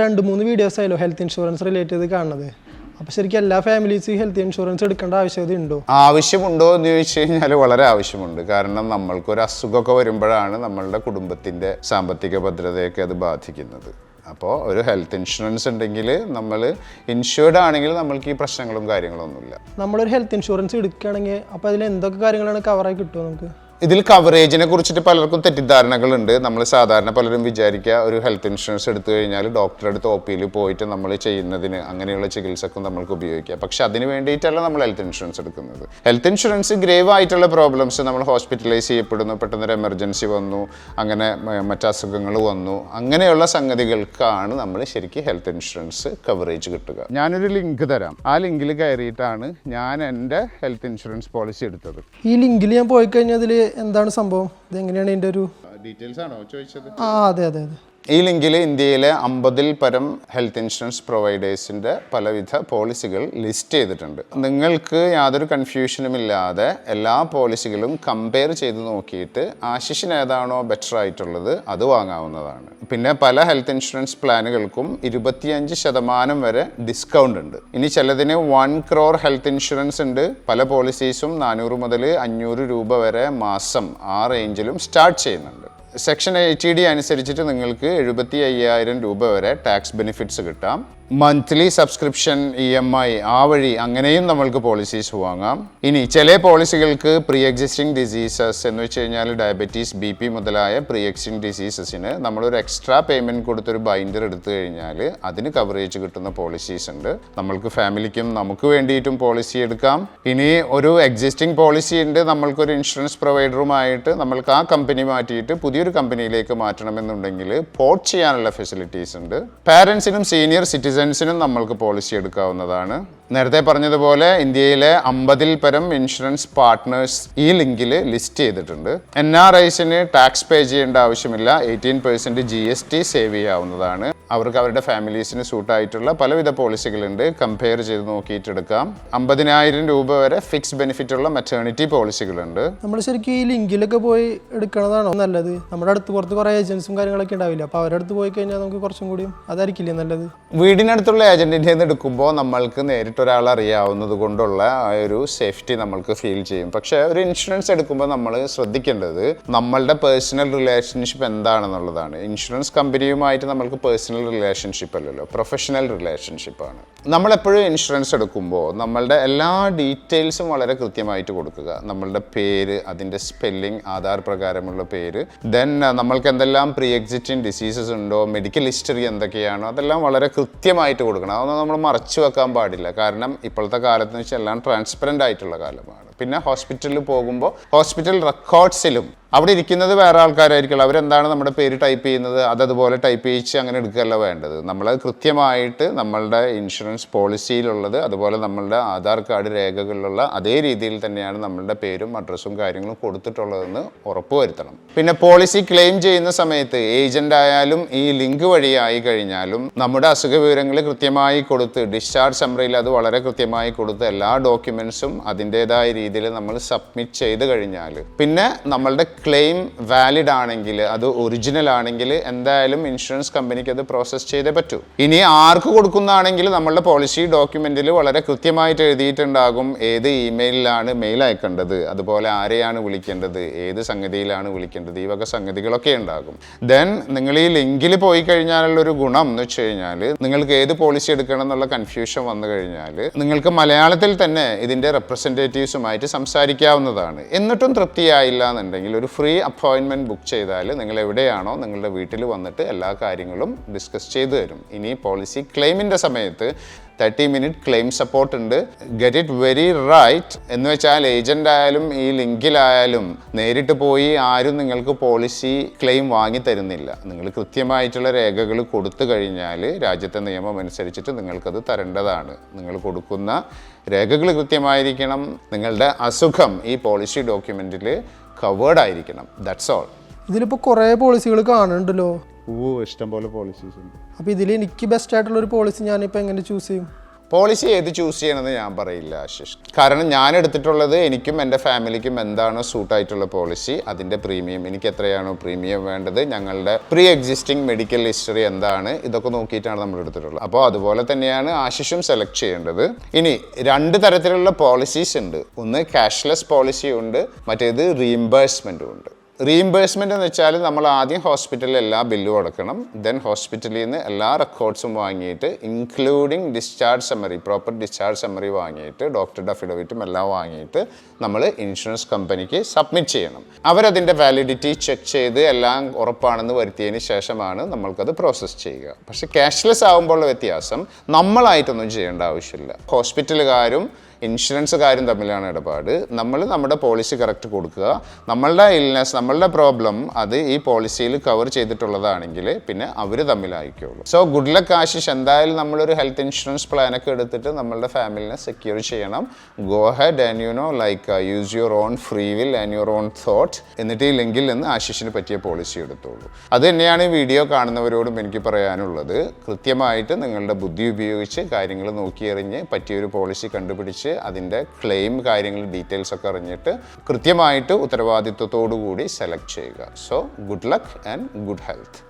രണ്ട് മൂന്ന് വീഡിയോസ് ആയാലും ഹെൽത്ത് ഇൻഷുറൻസ് റിലേറ്റ് ചെയ്ത് കാണുന്നത്. അപ്പൊ ശരിക്കും എല്ലാ ഫാമിലീസ് ഹെൽത്ത് ഇൻഷുറൻസ് എടുക്കേണ്ട ആവശ്യകത ഉണ്ടോ? ആവശ്യമുണ്ടോ എന്ന് ചോദിച്ചു കഴിഞ്ഞാൽ വളരെ ആവശ്യമുണ്ട്. കാരണം നമ്മൾക്ക് ഒരു അസുഖമൊക്കെ വരുമ്പോഴാണ് നമ്മളുടെ കുടുംബത്തിന്റെ സാമ്പത്തിക ഭദ്രതയൊക്കെ അത് ബാധിക്കുന്നത്. അപ്പോൾ ഒരു ഹെൽത്ത് ഇൻഷുറൻസ് ഉണ്ടെങ്കിൽ നമ്മൾ ഇൻഷുർഡ് ആണെങ്കിൽ നമ്മൾക്ക് ഈ പ്രശ്നങ്ങളും കാര്യങ്ങളൊന്നുമില്ല. നമ്മളൊരു ഹെൽത്ത് ഇൻഷുറൻസ് എടുക്കുകയാണെങ്കിൽ അപ്പോൾ അതിൽ എന്തൊക്കെ കാര്യങ്ങളാണ് കവറായി കിട്ടുമോ നമുക്ക്? ഇതിൽ കവറേജിനെ കുറിച്ചിട്ട് പലർക്കും തെറ്റിദ്ധാരണകളുണ്ട്. നമ്മൾ സാധാരണ പലരും വിചാരിക്കുക ഒരു ഹെൽത്ത് ഇൻഷുറൻസ് എടുത്തു കഴിഞ്ഞാൽ ഡോക്ടറെ അടുത്ത് ഒ പിയിൽ പോയിട്ട് നമ്മൾ ചെയ്യുന്നതിന് അങ്ങനെയുള്ള ചികിത്സക്കും നമ്മൾക്ക് ഉപയോഗിക്കാം. പക്ഷെ അതിന് വേണ്ടിയിട്ടല്ല നമ്മൾ ഹെൽത്ത് ഇൻഷുറൻസ് എടുക്കുന്നത്. ഹെൽത്ത് ഇൻഷുറൻസ് ഗ്രേവ് ആയിട്ടുള്ള പ്രോബ്ലംസ് നമ്മൾ ഹോസ്പിറ്റലൈസ് ചെയ്യപ്പെടുന്നു പെട്ടെന്നൊരു എമർജൻസി വന്നു അങ്ങനെ മറ്റു അസുഖങ്ങൾ വന്നു. അങ്ങനെയുള്ള സംഗതികൾക്കാണ് നമ്മൾ ശരിക്കും ഹെൽത്ത് ഇൻഷുറൻസ് കവറേജ് കിട്ടുക. ഞാനൊരു ലിങ്ക് തരാം. ആ ലിങ്കിൽ കയറിയിട്ടാണ് ഞാൻ എന്റെ ഹെൽത്ത് ഇൻഷുറൻസ് പോളിസി എടുത്തത്. ഈ ലിങ്കിൽ ഞാൻ പോയി കഴിഞ്ഞാൽ എന്താണ് സംഭവം? ഇത് എങ്ങനെയാണ് ഇതിന്റെ ഒരു ഡീറ്റെയിൽസ് ആണോ ചോദിച്ചത്? ആ അതെ അതെ അതെ. ഈ ലിങ്കിൽ ഇന്ത്യയിലെ അമ്പതിൽ പരം ഹെൽത്ത് ഇൻഷുറൻസ് പ്രൊവൈഡേഴ്സിന്റെ പലവിധ പോളിസികൾ ലിസ്റ്റ് ചെയ്തിട്ടുണ്ട്. നിങ്ങൾക്ക് യാതൊരു കൺഫ്യൂഷനും ഇല്ലാതെ എല്ലാ പോളിസികളും കമ്പയർ ചെയ്ത് നോക്കിയിട്ട് ആശിഷിന് ഏതാണോ ബെറ്റർ ആയിട്ടുള്ളത് അത് വാങ്ങാവുന്നതാണ്. പിന്നെ പല ഹെൽത്ത് ഇൻഷുറൻസ് പ്ലാനുകൾക്കും ഇരുപത്തിയഞ്ച് ശതമാനം വരെ ഡിസ്കൗണ്ട് ഉണ്ട്. ഇനി ചിലതിന് വൺ ക്രോർ ഹെൽത്ത് ഇൻഷുറൻസ് ഉണ്ട്. പല പോളിസീസും നാനൂറ് മുതൽ അഞ്ഞൂറ് രൂപ വരെ മാസം ആ റേഞ്ചിലും സ്റ്റാർട്ട് ചെയ്യുന്നുണ്ട്. സെക്ഷൻ എയ്റ്റി ഡി അനുസരിച്ചിട്ട് നിങ്ങൾക്ക് എഴുപത്തി അയ്യായിരം രൂപ വരെ ടാക്സ് ബെനിഫിറ്റ്സ് കിട്ടാം. Monthly subscription E M I ആ വഴി അങ്ങനെയും നമ്മൾക്ക് പോളിസീസ് വാങ്ങാം. ഇനി ചില പോളിസികൾക്ക് പ്രീ എക്സിസ്റ്റിംഗ് ഡിസീസസ് എന്ന് വെച്ച് കഴിഞ്ഞാൽ ഡയബറ്റീസ് ബി പി മുതലായ പ്രീ എക്സിസ്റ്റിംഗ് ഡിസീസസിന് നമ്മളൊരു എക്സ്ട്രാ പേയ്മെന്റ് കൊടുത്തൊരു ബൈൻഡർ എടുത്തു കഴിഞ്ഞാൽ അതിന് കവറേജ് കിട്ടുന്ന പോളിസീസ് ഉണ്ട്. നമ്മൾക്ക് ഫാമിലിക്കും നമുക്ക് വേണ്ടിയിട്ടും പോളിസി എടുക്കാം. ഇനി ഒരു എക്സിസ്റ്റിംഗ് പോളിസി ഉണ്ട് നമ്മൾക്കൊരു ഇൻഷുറൻസ് പ്രൊവൈഡറുമായിട്ട് നമ്മൾക്ക് ആ കമ്പനി മാറ്റിയിട്ട് പുതിയൊരു കമ്പനിയിലേക്ക് മാറ്റണമെന്നുണ്ടെങ്കിൽ പോർട്ട് ചെയ്യാനുള്ള ഫെസിലിറ്റീസ് ഉണ്ട്. പാരൻസിനും സീനിയർ സിറ്റിസൺസിനും നമ്മൾക്ക് പോളിസി എടുക്കാവുന്നതാണ്. നേരത്തെ പറഞ്ഞതുപോലെ ഇന്ത്യയിലെ അമ്പതിൽ പരം ഇൻഷുറൻസ് പാർട്ട്നേഴ്സ് ഈ ലിങ്കിൽ ലിസ്റ്റ് ചെയ്തിട്ടുണ്ട്. എൻ ആർ ഐസിന് ടാക്സ് പേ ചെയ്യേണ്ട ആവശ്യമില്ല. Eighteen percent G S T save ചെയ്യാവുന്നതാണ്. അവർക്ക് അവരുടെ ഫാമിലീസിന് സൂട്ടായിട്ടുള്ള പലവിധ പോളിസികളുണ്ട്. കമ്പയർ ചെയ്ത് നോക്കിയിട്ട് എടുക്കാം അമ്പതിനായിരം രൂപ വരെ ഫിക്സ് ബെനിഫിറ്റ് ഉള്ള മെറ്റേണിറ്റി പോളിസികളുണ്ട്. നമ്മൾ ശരിക്കും ഈ ലിങ്കിലൊക്കെ പോയി എടുക്കണതാണോ നല്ലത്? നമ്മുടെ അടുത്ത് പുറത്ത് കുറേ ഏജൻസും കാര്യങ്ങളൊക്കെ ഉണ്ടാവില്ല? അപ്പോൾ അവരുടെ അടുത്ത് പോയി കഴിഞ്ഞാൽ നമുക്ക് കുറച്ചും കൂടിയും അതായിരിക്കില്ലേ നല്ലത്? വീടിനടുത്തുള്ള ഏജന്റിന്റെ നിന്ന് എടുക്കുമ്പോൾ നമ്മൾക്ക് നേരിട്ട് ഒരാൾ അറിയാവുന്നത് കൊണ്ടുള്ള ആ ഒരു സേഫ്റ്റി നമ്മൾക്ക് ഫീൽ ചെയ്യും. പക്ഷേ ഒരു ഇൻഷുറൻസ് എടുക്കുമ്പോൾ നമ്മൾ ശ്രദ്ധിക്കേണ്ടത് നമ്മളുടെ പേഴ്സണൽ റിലേഷൻഷിപ്പ് എന്താണെന്നുള്ളതാണ്. ഇൻഷുറൻസ് കമ്പനിയുമായിട്ട് നമ്മൾക്ക് പേഴ്സണൽ റിലേഷൻഷിപ്പ് അല്ലല്ലോ പ്രൊഫഷണൽ റിലേഷൻഷിപ്പാണ് നമ്മളെപ്പോഴും ഇൻഷുറൻസ് എടുക്കുമ്പോൾ നമ്മളുടെ എല്ലാ ഡീറ്റെയിൽസും വളരെ കൃത്യമായിട്ട് കൊടുക്കുക. നമ്മളുടെ പേര് അതിന്റെ സ്പെല്ലിംഗ് ആധാർ പ്രകാരമുള്ള പേര്. ദെൻ നമ്മൾക്ക് എന്തെല്ലാം പ്രീ എക്സിറ്റിംഗ് ഡിസീസസ് ഉണ്ടോ മെഡിക്കൽ ഹിസ്റ്ററി എന്തൊക്കെയാണോ അതെല്ലാം വളരെ കൃത്യമായിട്ട് കൊടുക്കണം. അതൊന്നും നമ്മൾ മറച്ചു വെക്കാൻ പാടില്ല. കാരണം ഇപ്പോഴത്തെ കാലത്ത് വെച്ചാൽ എല്ലാം ട്രാൻസ്പെറന്റ് ആയിട്ടുള്ള കാലമാണ്. പിന്നെ ഹോസ്പിറ്റലിൽ പോകുമ്പോൾ ഹോസ്പിറ്റൽ റെക്കോർഡ്സിലും അവിടെ ഇരിക്കുന്നത് വേറെ ആൾക്കാരായിരിക്കും അവരെന്താണ് നമ്മുടെ പേര് ടൈപ്പ് ചെയ്യുന്നത്? അതതുപോലെ ടൈപ്പ് ചെയ്യിച്ച് അങ്ങനെ എടുക്കുകയല്ല വേണ്ടത്. നമ്മൾ കൃത്യമായിട്ട് നമ്മളുടെ ഇൻഷുറൻസ് പോളിസിയിലുള്ളത് അതുപോലെ നമ്മളുടെ ആധാർ കാർഡ് രേഖകളിലുള്ള അതേ രീതിയിൽ തന്നെയാണ് നമ്മളുടെ പേരും അഡ്രസ്സും കാര്യങ്ങളും കൊടുത്തിട്ടുള്ളതെന്ന് ഉറപ്പുവരുത്തണം പിന്നെ പോളിസി ക്ലെയിം ചെയ്യുന്ന സമയത്ത് ഏജന്റ് ആയാലും ഈ ലിങ്ക് വഴിയായി കഴിഞ്ഞാലും നമ്മുടെ അസുഖ വിവരങ്ങൾ കൃത്യമായി കൊടുത്ത് ഡിസ്ചാർജ് സമ്മറിയിൽ അത് വളരെ കൃത്യമായി കൊടുത്ത് എല്ലാ ഡോക്യുമെൻസും അതിന്റെതായ രീതിയിൽ നമ്മൾ സബ്മിറ്റ് ചെയ്ത് കഴിഞ്ഞാൽ പിന്നെ നമ്മളുടെ ക്ലെയിം വാലിഡ് ആണെങ്കിൽ അത് ഒറിജിനൽ ആണെങ്കിൽ എന്തായാലും ഇൻഷുറൻസ് കമ്പനിക്ക് അത് പ്രോസസ്സ് ചെയ്തേ പറ്റൂ. ഇനി ആർക്ക് കൊടുക്കുന്നതാണെങ്കിൽ നമ്മളുടെ പോളിസി ഡോക്യുമെന്റിൽ വളരെ കൃത്യമായിട്ട് എഴുതിയിട്ടുണ്ടാകും ഏത് ഇമെയിലിലാണ് മെയിൽ അയക്കേണ്ടത് അതുപോലെ ആരെയാണ് വിളിക്കേണ്ടത് ഏത് സംഗതിയിലാണ് വിളിക്കേണ്ടത് ഈ വക സംഗതികളൊക്കെ ഉണ്ടാകും. ദെൻ നിങ്ങൾ ഈ ലിങ്കിൽ പോയി കഴിഞ്ഞാലുള്ള ഒരു ഗുണം എന്ന് വെച്ച് കഴിഞ്ഞാൽ നിങ്ങൾക്ക് ഏത് പോളിസി എടുക്കണം എന്നുള്ള കൺഫ്യൂഷൻ വന്നു കഴിഞ്ഞാൽ നിങ്ങൾക്ക് മലയാളത്തിൽ തന്നെ ഇതിന്റെ റെപ്രസെന്റേറ്റീവ്സുമായിട്ട് സംസാരിക്കാവുന്നതാണ്. എന്നിട്ടും തൃപ്തിയായില്ല എന്നുണ്ടെങ്കിൽ ഒരു ഫ്രീ അപ്പോയിൻമെന്റ് ബുക്ക് ചെയ്താൽ നിങ്ങൾ എവിടെയാണോ നിങ്ങളുടെ വീട്ടിൽ വന്നിട്ട് എല്ലാ കാര്യങ്ങളും ഡിസ്കസ് ചെയ്തു തരും. ഇനി പോളിസി ക്ലെയിമിന്റെ സമയത്ത് തേർട്ടി മിനിറ്റ് ക്ലെയിം സപ്പോർട്ട് ഉണ്ട്. ഗെറ്റ് ഇറ്റ് വെരി റൈറ്റ് എന്ന് വെച്ചാൽ ഏജന്റ് ആയാലും ഈ ലിങ്കിലായാലും നേരിട്ട് പോയി ആരും നിങ്ങൾക്ക് പോളിസി ക്ലെയിം വാങ്ങി തരുന്നില്ല. നിങ്ങൾ കൃത്യമായിട്ടുള്ള രേഖകൾ കൊടുത്തു കഴിഞ്ഞാൽ രാജ്യത്തെ നിയമം അനുസരിച്ചിട്ട് നിങ്ങൾക്കത് തരേണ്ടതാണ്. നിങ്ങൾ കൊടുക്കുന്ന രേഖകൾ കൃത്യമായിരിക്കണം. നിങ്ങളുടെ അസുഖം ഈ പോളിസി ഡോക്യുമെന്റിൽ കവേർഡ് ആയിരിക്കണം. ദാറ്റ്സ് ഓൾ ഇതിലിപ്പോൾ കുറേ പോളിസികൾ കാണുന്നുണ്ടല്ലോ. ഓ ഇഷ്ടംപോലെ പോളിസീസ് ഉണ്ട്. അപ്പോൾ ഇതിൽ എനിക്ക് ബെസ്റ്റ് ആയിട്ടുള്ള ഒരു പോളിസി ഞാനിപ്പോൾ എങ്ങനെ ചൂസ് ചെയ്യും? പോളിസി ഏത് ചൂസ് ചെയ്യണമെന്ന് ഞാൻ പറയില്ല ആശിഷ്. കാരണം ഞാൻ എടുത്തിട്ടുള്ളത് എനിക്കും എന്റെ ഫാമിലിക്കും എന്താണോ സൂട്ടായിട്ടുള്ള പോളിസി അതിന്റെ പ്രീമിയം എനിക്ക് എത്രയാണോ പ്രീമിയം വേണ്ടത് ഞങ്ങളുടെ പ്രീ എക്സിസ്റ്റിംഗ് മെഡിക്കൽ ഹിസ്റ്ററി എന്താണ് ഇതൊക്കെ നോക്കിയിട്ടാണ് നമ്മൾ എടുത്തിട്ടുള്ളത്. അപ്പോൾ അതുപോലെ തന്നെയാണ് ആശിഷും സെലക്ട് ചെയ്യേണ്ടത്. ഇനി രണ്ട് തരത്തിലുള്ള പോളിസീസ് ഉണ്ട്. ഒന്ന് ക്യാഷ്ലെസ് പോളിസി ഉണ്ട് മറ്റേത് റീഇംബേഴ്സ്മെന്റും ഉണ്ട്. റീഇംബേഴ്സ്മെന്റ് എന്ന് വെച്ചാൽ നമ്മൾ ആദ്യം ഹോസ്പിറ്റലിൽ എല്ലാ ബില്ലും അടക്കണം. ദെൻ ഹോസ്പിറ്റലിൽ നിന്ന് എല്ലാ റെക്കോർഡ്സും വാങ്ങിയിട്ട് including discharge summary proper discharge summary വാങ്ങിയിട്ട് ഡോക്ടറുടെ അഫിഡവിറ്റും എല്ലാം വാങ്ങിയിട്ട് നമ്മൾ ഇൻഷുറൻസ് കമ്പനിക്ക് സബ്മിറ്റ് ചെയ്യണം. അവരതിന്റെ വാലിഡിറ്റി ചെക്ക് ചെയ്ത് എല്ലാം ഉറപ്പാണെന്ന് വരുത്തിയതിന് ശേഷമാണ് നമ്മൾക്കത് പ്രോസസ്സ് ചെയ്യുക. പക്ഷേ ക്യാഷ്ലെസ് ആകുമ്പോഴുള്ള വ്യത്യാസം നമ്മളായിട്ടൊന്നും ചെയ്യേണ്ട ആവശ്യമില്ല. ഹോസ്പിറ്റലുകാരും ഇൻഷുറൻസുകാരും തമ്മിലാണ് ഇടപാട്. നമ്മൾ നമ്മുടെ പോളിസി കറക്റ്റ് കൊടുക്കുക. നമ്മളുടെ ഇൽനെസ് നമ്മളുടെ പ്രോബ്ലം അത് ഈ പോളിസിയിൽ കവർ ചെയ്തിട്ടുള്ളതാണെങ്കിൽ പിന്നെ അവർ തമ്മിലായിക്കോളൂ സോ ഗുഡ് ലക്ക് ആശിഷ്. എന്തായാലും നമ്മളൊരു ഹെൽത്ത് ഇൻഷുറൻസ് പ്ലാനൊക്കെ എടുത്തിട്ട് നമ്മളുടെ ഫാമിലിനെ സെക്യൂർ ചെയ്യണം. Go ahead and you know like use your own free will and your own thought എന്നിട്ട് ഈ ലിങ്കിൽ നിന്ന് ആശിഷിന് പറ്റിയ പോളിസി എടുത്തോളൂ. അത് തന്നെയാണ് ഈ വീഡിയോ കാണുന്നവരോടും എനിക്ക് പറയാനുള്ളത്. കൃത്യമായിട്ട് നിങ്ങളുടെ ബുദ്ധി ഉപയോഗിച്ച് കാര്യങ്ങൾ നോക്കിയെറിഞ്ഞ് പറ്റിയൊരു പോളിസി കണ്ടുപിടിച്ച് അതിന്റെ ക്ലെയിം കാര്യങ്ങൾ ഡീറ്റെയിൽസ് ഒക്കെ അറിഞ്ഞിട്ട് കൃത്യമായിട്ട് ഉത്തരവാദിത്വത്തോടു കൂടി സെലക്ട് ചെയ്യുക. So good luck and good health